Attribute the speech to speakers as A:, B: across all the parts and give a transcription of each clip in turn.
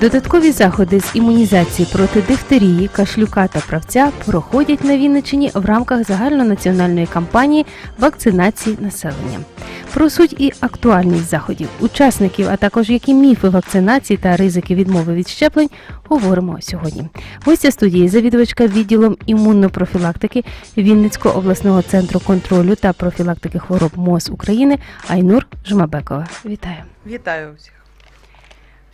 A: Додаткові заходи з імунізації проти дифтерії, кашлюка та правця проходять на Вінниччині в рамках загальнонаціональної кампанії вакцинації населення. Про суть і актуальність заходів, учасників, а також які міфи вакцинації та ризики відмови від щеплень говоримо сьогодні. Гостя студії завідувачка відділом імуннопрофілактики Вінницького обласного центру контролю та профілактики хвороб МОЗ України Айнур Жмабекова. Вітаю.
B: Вітаю всіх.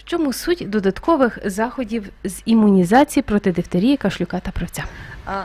A: Чому суть додаткових заходів з імунізації проти дифтерії, кашлюка та правця?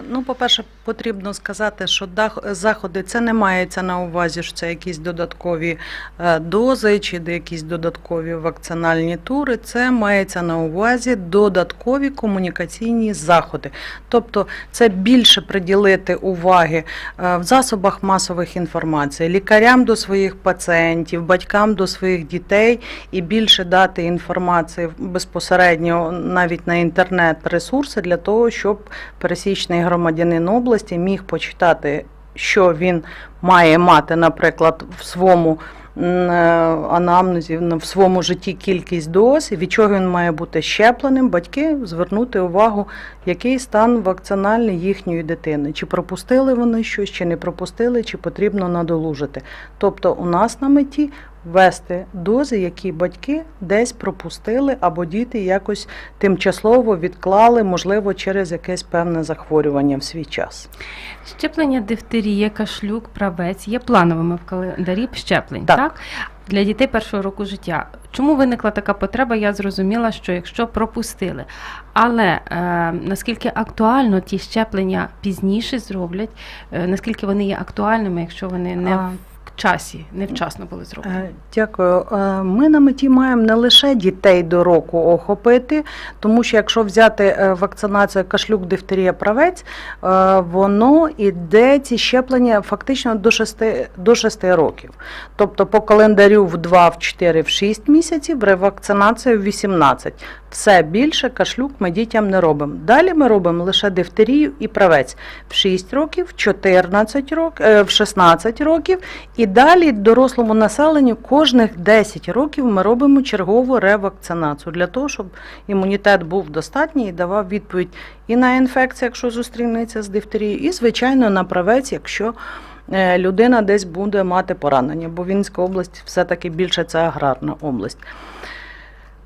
B: Ну, по-перше, потрібно сказати, що заходи це не мається на увазі, що це якісь додаткові е, дози чи якісь додаткові вакцинальні тури. Це мається на увазі додаткові комунікаційні заходи. Тобто це більше приділити уваги е, в засобах масових інформації, лікарям до своїх пацієнтів, батькам до своїх дітей і більше дати інформації безпосередньо навіть на інтернет-ресурси для того, щоб пересічний громадянин області міг почитати, що він має мати, наприклад, в своєму е, анамнезі, в в своєму житті кількість доз, від чого він має бути щепленим, батьки звернути увагу, який стан вакцинальний їхньої дитини. Чи пропустили вони щось, чи не пропустили, чи потрібно надолужити. Тобто у нас на меті ввести дози, які батьки десь пропустили, або діти якось тимчасово відклали, можливо, через якесь певне захворювання в свій час.
A: Щеплення дифтерія, кашлюк, правець є плановими в календарі щеплень, так.
B: Так.
A: Для дітей першого року життя. Чому виникла така потреба? Я зрозуміла, що якщо пропустили. Але е, наскільки актуально ті щеплення пізніше зроблять, е, наскільки вони є актуальними, якщо вони не
B: А.
A: часі, невчасно були зроблені?
B: Е, Дякую. Е, Ми на меті маємо не лише дітей до року охопити, тому що якщо взяти е, вакцинацію кашлюк, дифтерія, правець, воно іде ці щеплення фактично до 6, до 6 років. Тобто по календарю в 2, в 4, в 6 місяців, ревакцинація в 18. Все більше кашлюк ми дітям не робимо. Далі ми робимо лише дифтерію і правець в 6 років, в 14 років, в 16 років і далі дорослому населенню кожних 10 років ми робимо чергову ревакцинацію для того, щоб імунітет був достатній і давав відповідь і на інфекцію, якщо зустрінеться з дифтерією, і, звичайно, на правець, якщо е, людина десь буде мати поранення, бо Вінська область все-таки більше це аграрна область.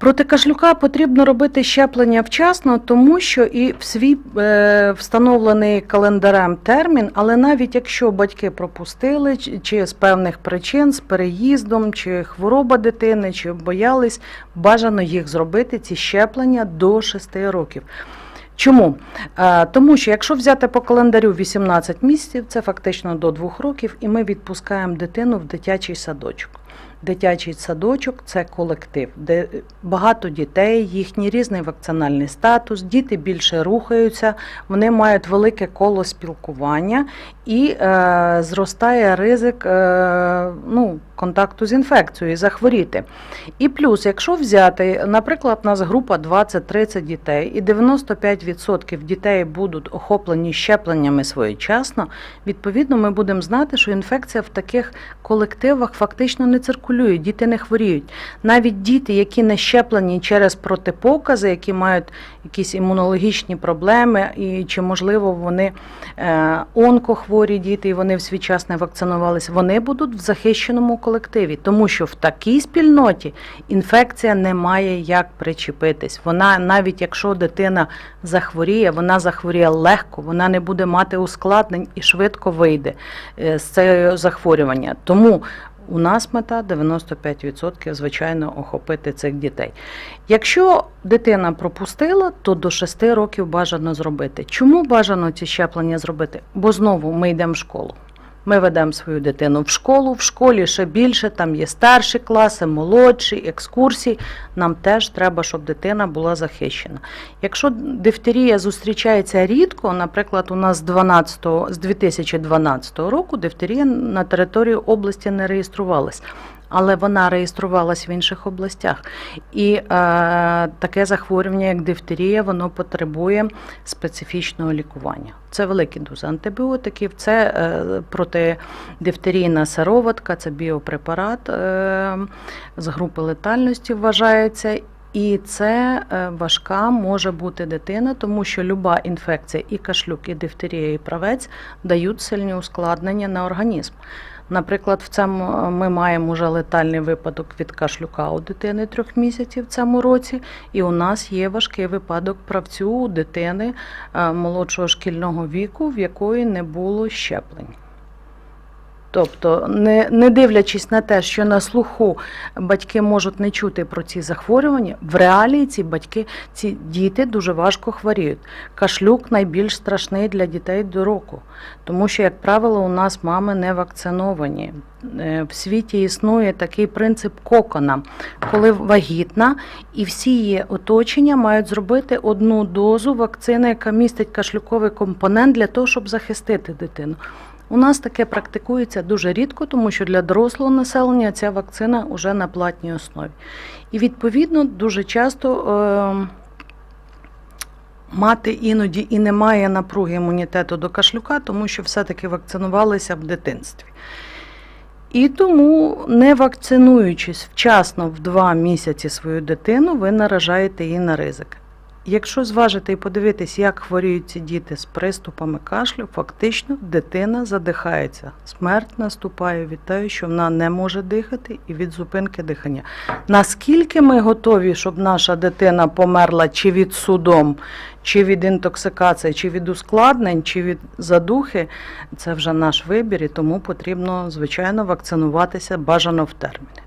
B: Проти кашлюка потрібно робити щеплення вчасно, тому що і в свій е, встановлений календарем термін, але навіть якщо батьки пропустили, чи, з певних причин, з переїздом, чи хвороба дитини, чи боялись, бажано їх зробити, ці щеплення до 6 років. Чому? Е, Тому що якщо взяти по календарю 18 місяців, це фактично до 2 років, і ми відпускаємо дитину в дитячий садочок. Дитячий садочок це колектив, де багато дітей, їхній різний вакцинальний статус, діти більше рухаються, вони мають велике коло спілкування і е, зростає ризик е, ну, контакту з інфекцією, захворіти. І плюс, якщо взяти, наприклад, у нас група 20-30 дітей, і 95% дітей будуть охоплені щепленнями своєчасно, відповідно, ми будемо знати, що інфекція в таких колективах фактично не циркулює, діти не хворіють. Навіть діти, які не щеплені через протипокази, які мають якісь імунологічні проблеми, і чи можливо вони е, онкохворі діти, і вони в свій час не вакцинувалися, вони будуть в захищеному колективі, тому що в такій спільноті інфекція не має як причепитись. Вона, навіть якщо дитина захворіє, вона захворіє легко, вона не буде мати ускладнень і швидко вийде е, з цього захворювання. Тому у нас мета 95% звичайно охопити цих дітей. Якщо дитина пропустила, то до 6 років бажано зробити. Чому бажано ці щеплення зробити? Бо знову ми йдемо в школу. Ми ведемо свою дитину в школу, в школі ще більше, там є старші класи, молодші, екскурсії. Нам теж треба, щоб дитина була захищена. Якщо дифтерія зустрічається рідко, наприклад, у нас з 12, з 2012 року дифтерія на території області не реєструвалась. Але вона реєструвалась в інших областях. І е, таке захворювання, як дифтерія, воно потребує специфічного лікування. Це великі дози антибіотиків, це е, протидифтерійна сироватка, це біопрепарат е, з групи летальності вважається. І це е, важка може бути дитина, тому що люба інфекція, і кашлюк, і дифтерія, і правець дають сильні ускладнення на організм. Наприклад, в цьому е, ми маємо вже летальний випадок від кашлюка у дитини трьох місяців в цьому році, і у нас є важкий випадок правцю у дитини е, молодшого шкільного віку, в якої не було щеплень. Тобто, не, не дивлячись на те, що на слуху батьки можуть не чути про ці захворювання, в реалії ці батьки, ці діти дуже важко хворіють. Кашлюк найбільш страшний для дітей до року, тому що, як правило, у нас мами не вакциновані. Е, В світі існує такий принцип кокона, коли вагітна, і всі її оточення мають зробити одну дозу вакцини, яка містить кашлюковий компонент для того, щоб захистити дитину. У нас таке практикується дуже рідко, тому що для дорослого населення ця вакцина вже на платній основі. І відповідно дуже часто е, мати іноді і не має напруги імунітету до кашлюка, тому що все-таки вакцинувалися в дитинстві. І тому, не вакцинуючись вчасно в два місяці свою дитину, ви наражаєте її на ризик. Якщо зважити і подивитись, як хворіють ці діти з приступами кашлю, фактично дитина задихається. Смерть наступає від того, що вона не може дихати і від зупинки дихання. Наскільки ми готові, щоб наша дитина померла чи від судом, чи від інтоксикації, чи від ускладнень, чи від задухи, це вже наш вибір, і тому потрібно, звичайно, вакцинуватися бажано в терміни.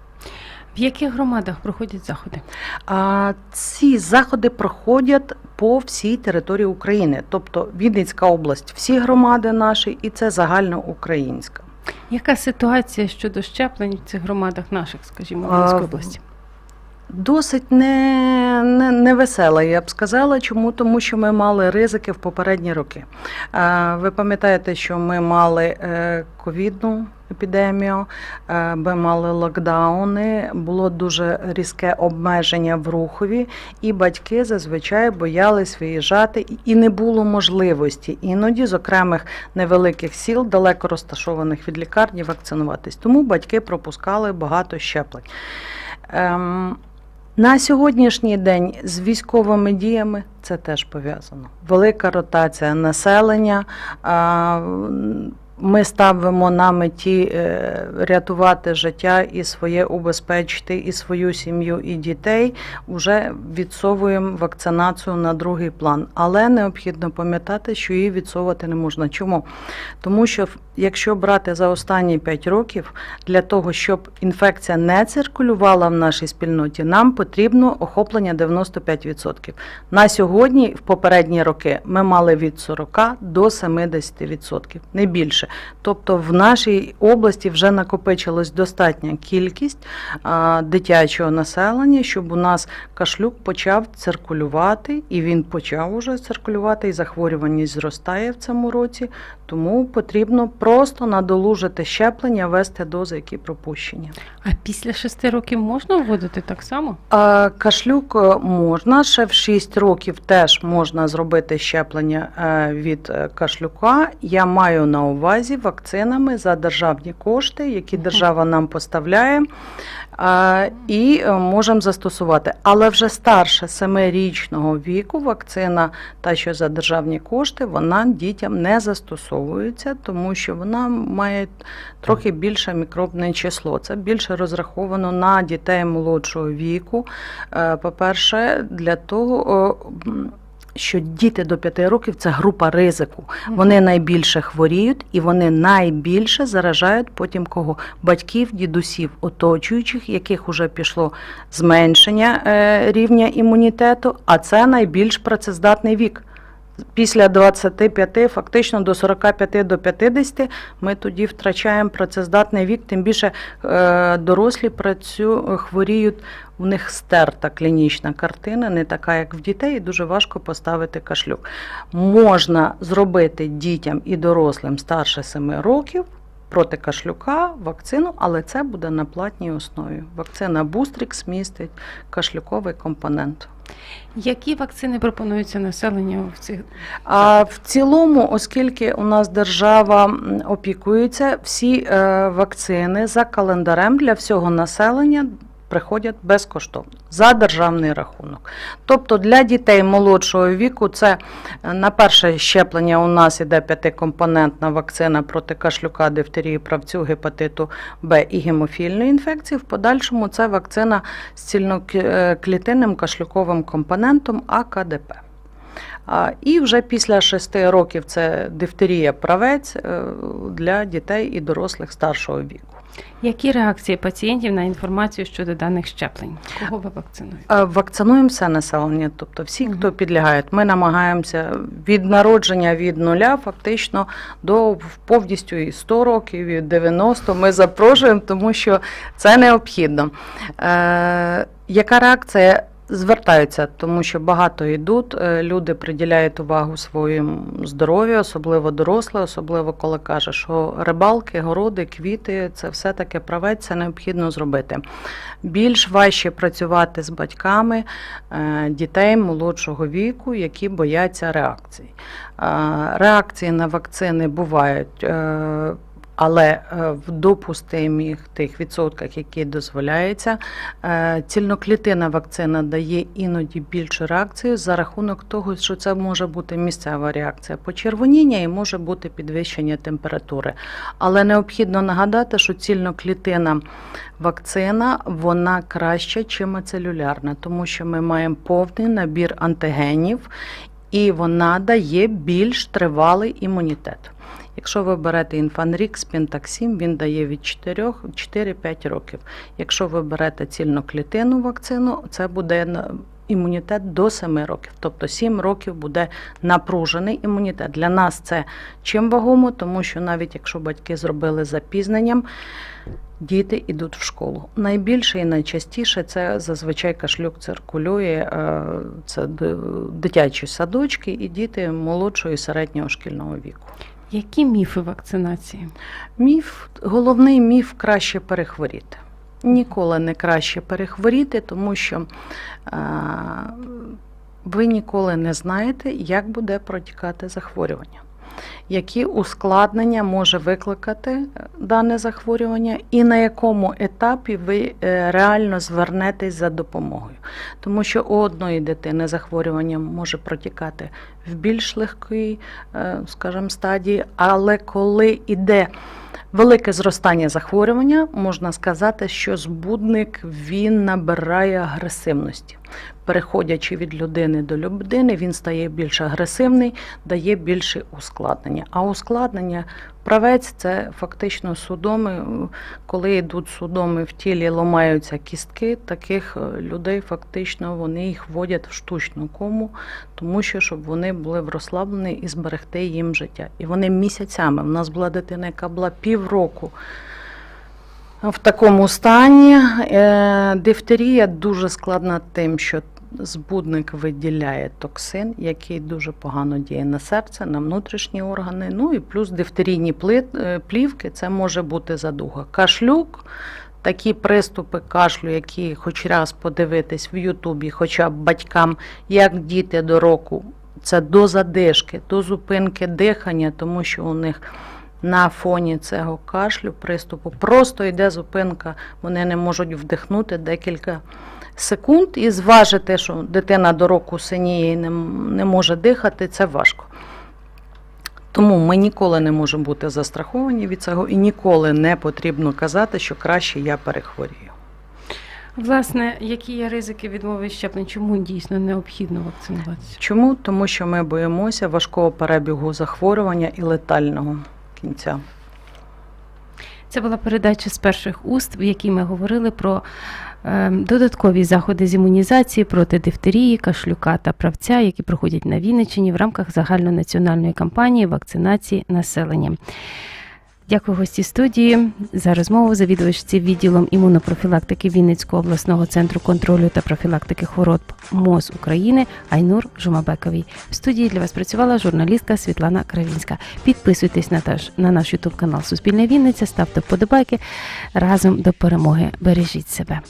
A: В яких громадах проходять заходи?
B: А ці заходи проходять по всій території України, тобто Вінницька область, всі громади наші, і це загальноукраїнська.
A: Яка ситуація щодо щеплень в цих громадах наших, скажімо, Вінницької області?
B: Досить не, не, невесела, я б сказала. Чому? Тому що ми мали ризики в попередні роки. Ви пам'ятаєте, що ми мали е, ковідну епідемію, е, ми мали локдауни, було дуже різке обмеження в рухові, і батьки зазвичай боялись виїжджати, і- не було можливості іноді з окремих невеликих сіл, далеко розташованих від лікарні, вакцинуватись. Тому батьки пропускали багато щеплень. На сьогоднішній день з військовими діями це теж пов'язано. Велика ротація населення. Ми ставимо на меті е, рятувати життя і своє убезпечити, і свою сім'ю, і дітей. Уже відсовуємо вакцинацію на другий план. Але необхідно пам'ятати, що її відсовувати не можна. Чому? Тому що якщо брати за останні 5 років, для того, щоб інфекція не циркулювала в нашій спільноті, нам потрібно охоплення 95%. На сьогодні, в попередні роки, ми мали від 40 до 70%, не більше. Тобто в нашій області вже накопичилась достатня кількість дитячого населення, щоб у нас кашлюк почав циркулювати, і він почав уже циркулювати, і захворюваність зростає в цьому році. Тому потрібно просто надолужити щеплення, вести дози, які пропущені.
A: А після шести років можна вводити так само?
B: А, Кашлюк е, можна ще в 6 років теж можна зробити щеплення е, від е, кашлюка. Я маю на увазі вакцинами за державні кошти, які держава нам поставляє, і е, можемо застосувати. Але вже старше 7-річного віку вакцина, та що за державні кошти, вона дітям не застосовується, тому що вона має трохи більше мікробне число. Це більше розраховано на дітей молодшого віку. Е, По-перше, для того, що діти до 5 років це група ризику. Вони найбільше хворіють і вони найбільше заражають потім кого? Батьків, дідусів, оточуючих, яких вже пішло зменшення е, рівня імунітету, а це найбільш працездатний вік. Після 25, фактично до 45 до 50 ми тоді втрачаємо працездатний вік, тим більше е, дорослі працю, хворіють, у них стерта клінічна картина, не така, як в дітей, і дуже важко поставити кашлюк. Можна зробити дітям і дорослим старше 7 років проти кашлюка вакцину, але це буде на платній основі. Вакцина Бустрікс містить кашлюковий компонент.
A: Які вакцини пропонуються населенню в цих
B: А в цілому, оскільки у нас держава опікується, всі е, вакцини за календарем для всього населення приходять безкоштовно за державний рахунок. Тобто для дітей молодшого віку це е, на перше щеплення у нас іде п'ятикомпонентна вакцина проти кашлюка, дифтерії, правцю, гепатиту Б і гемофільної інфекції. В подальшому це вакцина з цільноклітинним кашлюковим компонентом АКДП. І вже після 6 років це дифтерія правець е, для дітей і дорослих старшого віку.
A: Які реакції пацієнтів на інформацію щодо даних щеплень? Кого ви вакцинуєте?
B: Е, Вакцинуємо все населення, тобто всі, хто підлягає. Ми намагаємося від народження від нуля, фактично до повністю і 100 років, і 90 ми запрошуємо, тому що це необхідно. Е, яка реакція? Звертаються, тому що багато йдуть, е, люди приділяють увагу своїм здоров'ю, особливо дорослі, особливо коли каже, що рибалки, городи, квіти це все таки правець, це необхідно зробити. Більш важче працювати з батьками е, дітей молодшого віку, які бояться реакцій. Е, Реакції на вакцини бувають. Але е, в допустимих тих відсотках, які дозволяється, Е, Цільноклітинна вакцина дає іноді більшу реакцію за рахунок того, що це може бути місцева реакція почервоніння і може бути підвищення температури. Але необхідно нагадати, що цільноклітинна вакцина вона краща, чим ацелюлярна, тому що ми маємо повний набір антигенів, і вона дає більш тривалий імунітет. Якщо ви берете інфанрік з Пентаксім, він дає від 4 4-5 років. Якщо ви берете цільноклітинну вакцину, це буде імунітет до 7 років. Тобто 7 років буде напружений імунітет. Для нас це чим вагомо, тому що навіть якщо батьки зробили запізненням, діти йдуть в школу. Найбільше і найчастіше це зазвичай кашлюк циркулює, е, це дитячі садочки і діти молодшого і середнього шкільного віку.
A: Які міфи вакцинації?
B: Міф, головний міф краще перехворіти. Ніколи не краще перехворіти, тому що а, ви ніколи не знаєте, як буде протікати захворювання, які ускладнення може викликати е, дане захворювання, і на якому етапі ви е, реально звернетесь за допомогою. Тому що у одної дитини захворювання може протікати в більш легкій, е, скажімо, стадії, але коли іде велике зростання захворювання, можна сказати, що збудник він набирає агресивності. Переходячи від людини до людини, він стає більш агресивний, дає більше ускладнення. А ускладнення правець це фактично судоми. Коли йдуть судоми в тілі, ламаються кістки, таких е, людей фактично вони їх вводять в штучну кому, тому що щоб вони були в розслаблені і зберегти їм життя. І вони місяцями. У нас була дитина, яка була півроку. В такому стані Е, дифтерія дуже складна тим, що збудник виділяє токсин, який дуже погано діє на серце, на внутрішні органи. Ну і плюс дифтерійні е, плівки це може бути задуга. Кашлюк, такі приступи кашлю, які хоч раз подивитись в Ютубі, хоча б батькам, як діти до року, це до задишки, до зупинки дихання, тому що у них на фоні цього кашлю, приступу, просто йде зупинка, вони не можуть вдихнути декілька секунд і зважити, що дитина до року синіє і не, не може дихати, це важко. Тому ми ніколи не можемо бути застраховані від цього і ніколи не потрібно казати, що краще я перехворію.
A: Власне, які є ризики відмови щеплень? Чому дійсно необхідно вакцинуватися?
B: Чому? Тому що ми боїмося важкого перебігу захворювання і летального кінця.
A: Це була передача з перших уст, в якій ми говорили про е, додаткові заходи з імунізації проти дифтерії, кашлюка та правця, які проходять на Вінниччині в рамках загальнонаціональної кампанії вакцинації населення. Дякую гості студії за розмову. Завідувачці відділом імунопрофілактики Вінницького обласного центру контролю та профілактики хвороб МОЗ України Айнур Жумабековій. В студії для вас працювала журналістка Світлана Кравінська. Підписуйтесь на, таж, на наш ютуб канал Суспільне Вінниця, ставте вподобайки. Разом до перемоги. Бережіть себе.